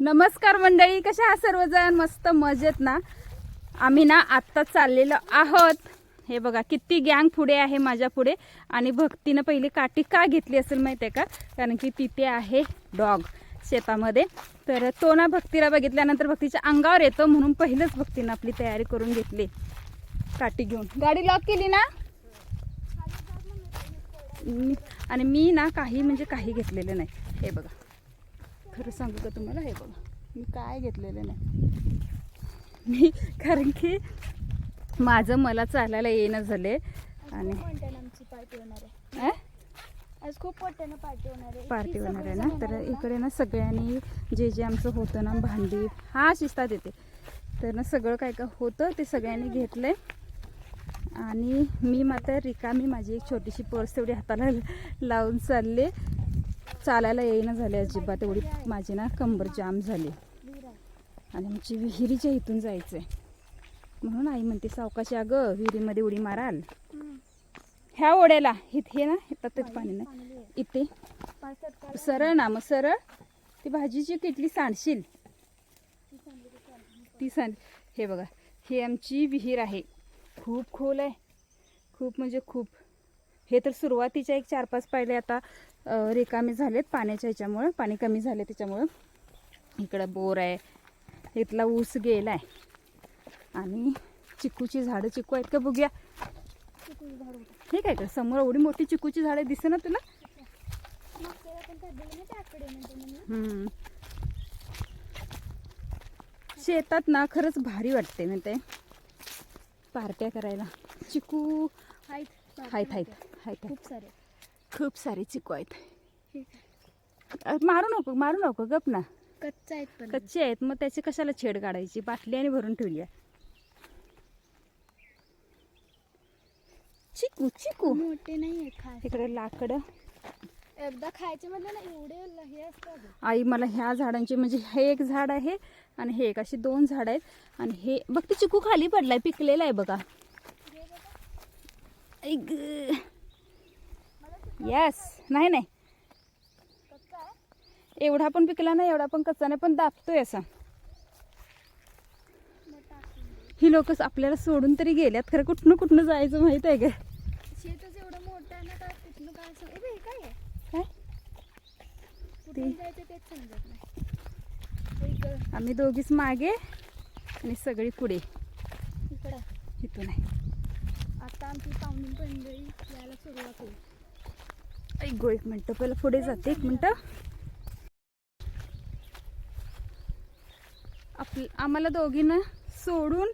नमस्कार मंडळी कशा आहात सर्वजण? मस्त मजेत ना? आम्ही ना आत्ता चाललेलो आहोत. हे बघा किती गँग पुढे आहे माझ्या पुढे. आणि भक्तीनं पहिली काठी का घेतली असेल माहिती आहे का? कारण की तिथे आहे डॉग शेतामध्ये. तर तो ना भक्तीला बघितल्यानंतर भक्तीच्या अंगावर येतो म्हणून पहिलंच भक्तीनं आपली तयारी करून घेतली. काठी घेऊन. गाडी लॉक केली ना? आणि मी ना काही म्हणजे काही घेतलेलं नाही. हे बघा. खरं सांगू का तुम्हाला? हे बघा. मी काय घेतलेलं नाही. मी कारण की माझं मला चालायला येणं झाले आणि आमची पार्टी होणार आहे? आज खूप मोठ्यानं पार्टी होणार आहे. पार्टी होणार आहे ना? तर इकडे ना सगळ्यांनी जे जे आमचं होतं ना भांडी हा शिस्तात येते तर ना सगळं काय काय होतं ते सगळ्यांनी घेतलंय. आणि मी मात्र रिकामी माझी एक छोटीशी पर्स तेवढी हाताला लावून चालले. चालायला येईना झाले अजिबात. एवढी माझी ना कंबर जाम झाली. आणि आमची विहिरीच्या इथून जायचंय. म्हणून आई म्हणते सावकाशी अगं विहिरीमध्ये उडी माराल. ह्या ओढ्याला. इथे ना. येतातच पाणी नाही. इथे. सरळ ना मग सरळ. ती भाजीची किटली सांडशील. ती सांड हे बघा. ही आमची विहीर आहे. खूप खोल आहे. खूप म्हणजे खूप. हे तर सुरुवातीच्या एक चार पाच पायले आता रिकामे झालेत पाण्याच्या ह्याच्यामुळं पाणी कमी झाले त्याच्यामुळं. इकडं बोर आहे. इथला ऊस गेला आहे आणि चिकूची झाडं चिकू आहेत का बघूया? चिकूचं झाड होतं हे काय का समोर एवढी मोठी चिकूची झाडं दिसे ना तुला. शेतात ना खरंच भारी वाटते म्हणते. पार्ट्या करायला. चिकू. आहेत हायत हायत हायत. खूप सारे. खूप सारे चिकू आहेत. मारू नको मारू नको गप ना. कच्चा आहेत कच्चे आहेत मग त्याची कशाला छेड काढायची? बाटली आणि भरून ठेवली आहे चिकू चिकू. मोठे नाही खास. इकडे लाकडं. एकदा खायचे म्हटलं ना एवढे हे असतात. आई मला ह्या झाडांचे म्हणजे हे एक झाड आहे आणि हे एक अशी दोन झाड आहेत. आणि हे बघ ते चिकू खाली पडलाय पिकलेला आहे बघा. यस नाही नाही. एवढा पण पिकला नाही एवढा पण कच्चा नाही पण दाबतोय असा. ही लोक आपल्याला सोडून तरी गेल्यात खरं कुठनं कुठनं जायचं माहीत आहे का? शेतच एवढं मोठं आहे ना तर कुठलं काय सांग ए बे, काय आहे? काय? कुठून जायचं तेच समजत नाही. इकडं. आम्ही दोघीच मागे आणि सगळी पुढे. इकडं. इथून आहे. आता आमची पाहुणी मंडळी यायला सुरुवात होईल. ऐक गो एक मिनटं पहिलं पुढे जाते एक मिनटं. आप आम्हाला दोघींना सोडून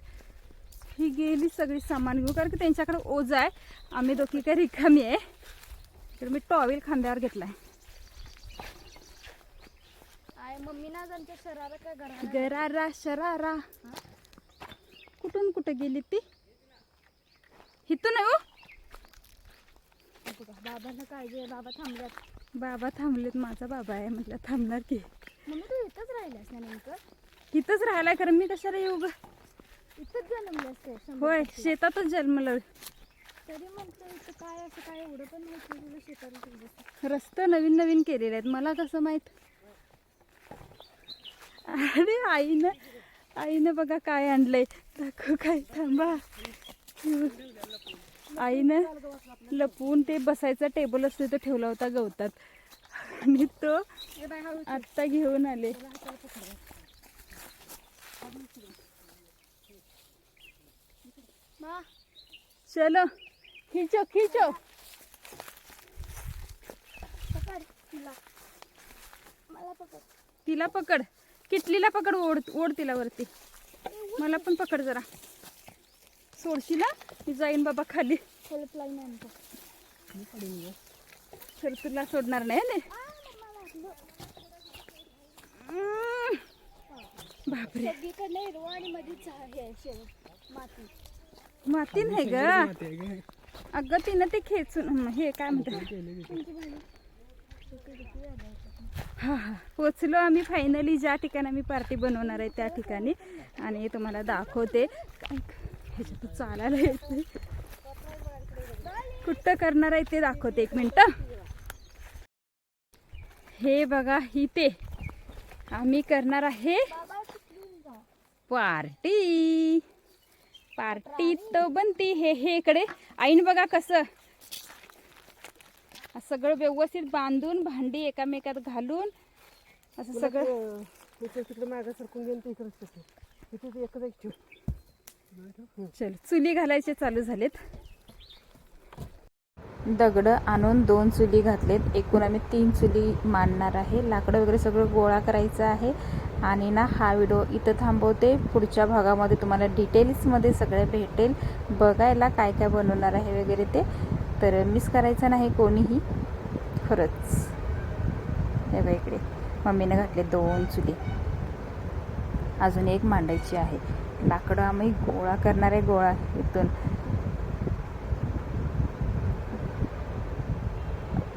ही गेली सगळी सामान घेऊ कारण की त्यांच्याकडे ओझ आहे. आम्ही दोघी काही रिकामी आहे. तर मी टॉवेल खांद्यावर घेतलाय. आय मम्मी ना आमच्या शरारा काय घराला गरारा शरारा. कुठून कुठं गेली ती? इथून आहे हो? बाबांना काळजी आहे बाबा थांबल्यात. बाबा थांबलेत माझा बाबा आहे म्हटलं थांबणार की. मम्मी तू इथंच राहिल्यास ना नेमकं? इथंच राहायला कारण मी कशाला येऊ ग? इथंच जन्मल्यास ते शंभर होय. शेतातच जन्मलं. तरी म्हणतो इथं काय असं काय एवढं पण माहीत तुला शेताला तुझं रस्ते नवीन नवीन केलेले आहेत मला कसं माहीत? अरे आईनं आईनं बघा काय आणलंय. दाखव काय थांबा. आईनं लपवून ते बसायचा टेबल असतो तो ठेवला होता गवतात. आणि तो आत्ता घेऊन आले. चलो खिचो खिचो. तिला पकड. किटलीला पकड ओढ ओढ तिला वरती. मला पण पकड जरा. सोडशी ना मी जाईन बाबा खाली. हेल्पलाईन आणतो तर तुला सोडणार नाही बापरे. माती नाही ग. अगं तिनं ते खेचून हे काय म्हणतात हा हा. पोचलो आम्ही फायनली ज्या ठिकाणी आम्ही पार्टी बनवणार आहे त्या ठिकाणी. आणि तुम्हाला दाखवते. काय ह्याच्यात चालायला येते कुठं करणार आहे ते दाखवते एक मिनटं. हे बघा ही ते. आम्ही करणार आहे पार्टी. पार्टी तर बनती हे हे इकडे. आईन बघा कसं. सगळं व्यवस्थित बांधून भांडी एकामेकात घालून असं सगळं. तिकडे मागं सरकून तिथे तिथे एकच एक चल चुली घालायचे चालू झालेत. दगड आणून दोन चुली घातलेत. एकूण आम्ही तीन चुली मांडणार आहे. लाकडं वगैरे सगळं गोळा करायचं आहे. आणि ना हा व्हिडिओ इथं थांबवते. पुढच्या भागामध्ये तुम्हाला डिटेल्समध्ये सगळं भेटेल. बघायला काय काय बनवणार आहे वगैरे ते. तर मिस करायचं नाही कोणीही. खरंच. हे बघा इकडे. मम्मीनं घातले दोन चुली. अजून एक मांडायची आहे. लाकडं आम्ही गोळा करणार आहे गोळा इथून.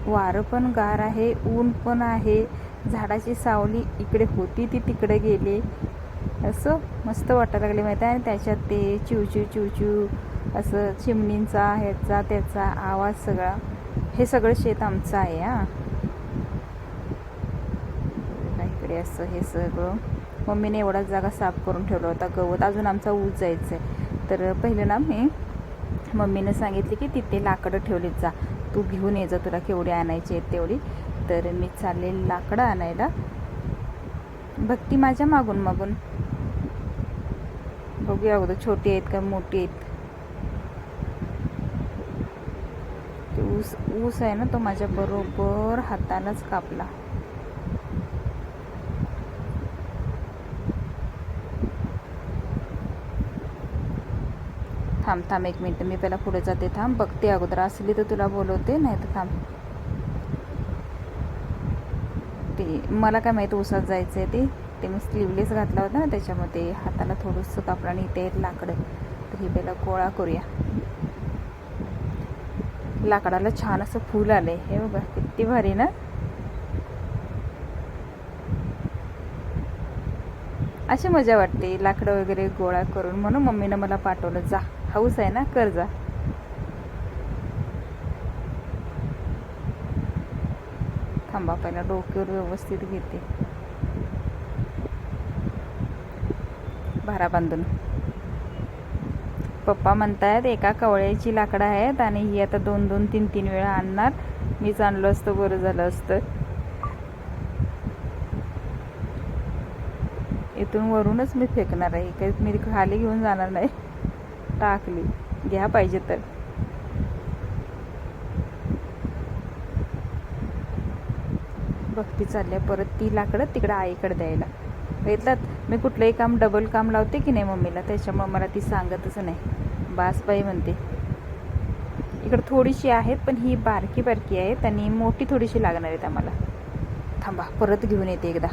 वारं पण गार आहे ऊन पण आहे. झाडाची सावली इकडे होती ती तिकडे गेली. असं मस्त वाटायला लागले माहिती आहे? आणि त्याच्यात ते चिवचिव चिवचिव असं चिमणींचा ह्याचा त्याचा आवाज सगळा. हे सगळं शेत आमचं आहे हा. इकडे असं हे सगळं. मम्मीने एवढाच जागा साफ करून ठेवला होता गवत अजून आमचा ऊस जायचं आहे. तर पहिलं ना मी मम्मीनं सांगितले की तिथे लाकडं ठेवलीत जा. तू घेऊन ये जा तुला केवढी आणायची आहेत तेवढी. तर मी चालले लाकडं आणायला. भक्ती माझ्या मागून मागून. बघूया अगोदर छोटी आहेत का मोठी आहेत. ऊस ऊस आहे ना तो माझ्या बरोबर हातालाच कापला. थांब थांब एक मिनटं मी पहिला पुढे जाते थांब बघते अगोदर. असली तर तुला बोलवते नाही तर थांब. ते मला काय माहिती उसात जायचं आहे ते. ते मी स्लीवलेस घातला होता ना त्याच्यामध्ये हाताला थोडंसं कापड आणि इथे आहेत लाकडं. तर हे पहिला गोळा करूया. लाकडाला छान असं फूल आलंय. हे बघा किती भारी ना? अशी मजा वाटते लाकडं वगैरे गोळा करून. म्हणून मम्मीनं मला पाठवलं जा. हाऊस आहे ना कर्जा. थांबा पहिला डोक्यावर व्यवस्थित घेते. भारा बांधून. पप्पा म्हणतायत एका कवळ्याची लाकडं आहेत आणि ही आता दोन दोन तीन तीन वेळा आणणार. मीच आणलं असतं बरं झालं असतं. इथून वरूनच मी फेकणार आहे. काही मी खाली घेऊन जाणार नाही. टाकली. घ्या पाहिजे तर. भक्ती चालल्या परत ती लाकडं तिकडं आईकडे द्यायला. बघितलं मी कुठलंही काम डबल काम लावते की नाही मम्मीला? त्याच्यामुळे मला ती सांगतच नाही. बासबाई म्हणते इकडं थोडीशी आहेत पण ही बारकी बारकी आहे. आणि मोठी थोडीशी लागणार आहेत आम्हाला. थांबा परत घेऊन येते एकदा.